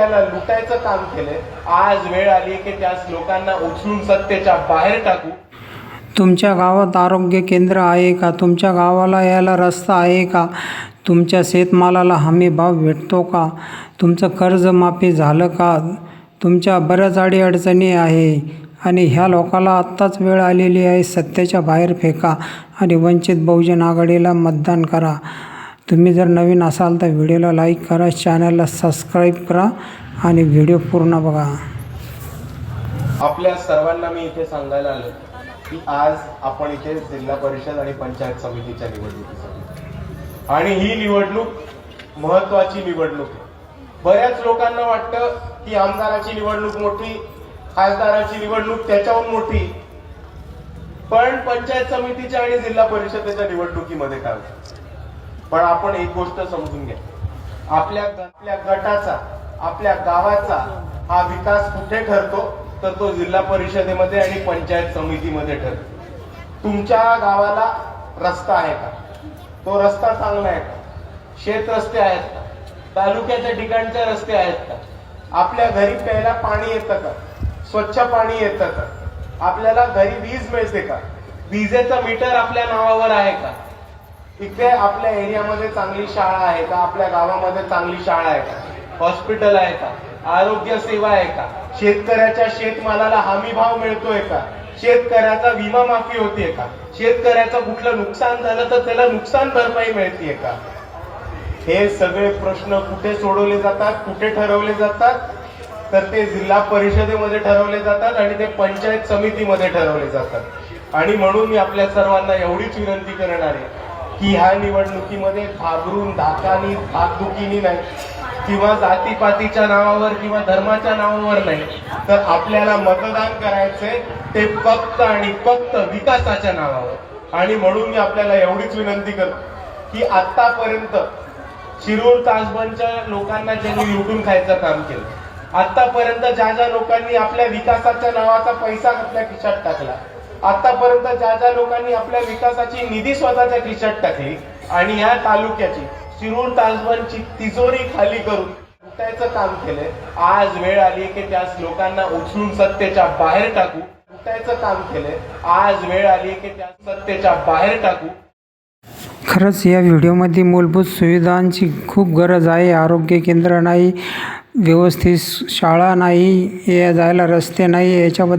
आपल्याला लुटायचं काम केलंय. आज वेळ आली की त्या लोकांना उचलून सत्तेच्या बाहेर टाकू. तुमच्या गावात आरोग्य केंद्र आहे का? तुमच्या गावाला यायला रस्ता आहे का? तुमच्या शेतमालाला हमी भाव भेटतो का? तुमचं कर्ज माफी झालं का? तुमच्या बऱ्याच अडीअडचणी आहे आणि ह्या लोकाला आत्ताच वेळ आलेली आहे सत्तेच्या बाहेर फेका आणि वंचित बहुजन आघाडीला मतदान करा. तुम्ही जर नवीन असाल तर व्हिडिओला लाईक करा चॅनलला सबस्क्राईब करा आणि व्हिडिओ पूर्ण बघा. आपल्या सर्वांना मी इथे सांगायला आलो की आज आपण इथे जिल्हा परिषद आणि पंचायत समितीच्या निवडणुकीसाठी. आणि ही निवडणूक महत्वाची निवडणूक आहे. बऱ्याच लोकांना वाटतं की आमदाराची निवडणूक मोठी खासदाराची निवडणूक त्याच्याहून मोठी. पण पंचायत समितीच्या आणि जिल्हा परिषदेच्या निवडणुकीमध्ये काय होतं? पण आपण एक गोष्ट समजून घ्या. आपल्या आपल्या गटाचा आपल्या गावाचा हा विकास कुठे ठरतो तर तो जिल्हा परिषदेमध्ये आणि पंचायत समितीमध्ये ठरतो. तुमच्या गावाला रस्ता आहे का? तो रस्ता चांगला आहे का? शेत रस्ते आहेत का? तालुक्याच्या ठिकाणचे रस्ते आहेत का? आपल्या घरी प्यायला पाणी येतं का? स्वच्छ पाणी येतं का? आपल्याला घरी वीज मिळते का? विजेचं मीटर आपल्या नावावर आहे का? इथे आपल्या एरियामध्ये चांगली शाळा आहे का? आपल्या गावामध्ये चांगली शाळा आहे का? हॉस्पिटल आहे का? आरोग्य सेवा आहे का? शेतकऱ्याच्या शेतमालाला हमी भाव मिळतोय का? शेतकऱ्याचा विमा माफी होतीये का? शेतकऱ्याचं कुठलं नुकसान झालं तर त्याला नुकसान भरपाई मिळतीये का? हे सगळे प्रश्न कुठे सोडवले जातात कुठे ठरवले जातात? तर ते जिल्हा परिषदेमध्ये ठरवले जातात आणि ते पंचायत समितीमध्ये ठरवले जातात. आणि म्हणून मी आपल्या सर्वांना एवढीच विनंती करणार आहे. की ह्या निवडणुकीमध्ये घाबरून धाकानी धाकधुकीनी नाही. किंवा जातीपातीच्या नावावर किंवा धर्माच्या नावावर नाही. तर आपल्याला मतदान करायचंय ते फक्त आणि फक्त विकासाच्या नावावर. आणि म्हणून मी आपल्याला एवढीच विनंती करतो की आतापर्यंत शिरूर तासबनच्या लोकांना ज्यांनी लुटून खायचं काम केलं आतापर्यंत ज्या ज्या लोकांनी आपल्या विकासाच्या नावाचा पैसा आपल्या खिशात टाकला आतापर्यंत ज्या ज्या लोकांनी आपल्या विकासाची निधी स्वतःच्या खिशात टाकली आणि या तालुक्याची शिरूर तासबनची तिजोरी खाली करून लुटायचं काम केलंय. आज वेळ आली की त्या लोकांना उचलून सत्तेच्या बाहेर टाकू. लुटायचं काम केलंय. आज वेळ आली की त्या सत्तेच्या बाहेर टाकू. खरंच या व्हिडिओमध्ये मूलभूत सुविधांची खूप गरज आहे. आरोग्य केंद्र नाही व्यवस्थित शाळा नाही या जायला रस्ते नाही याच्याबद्दल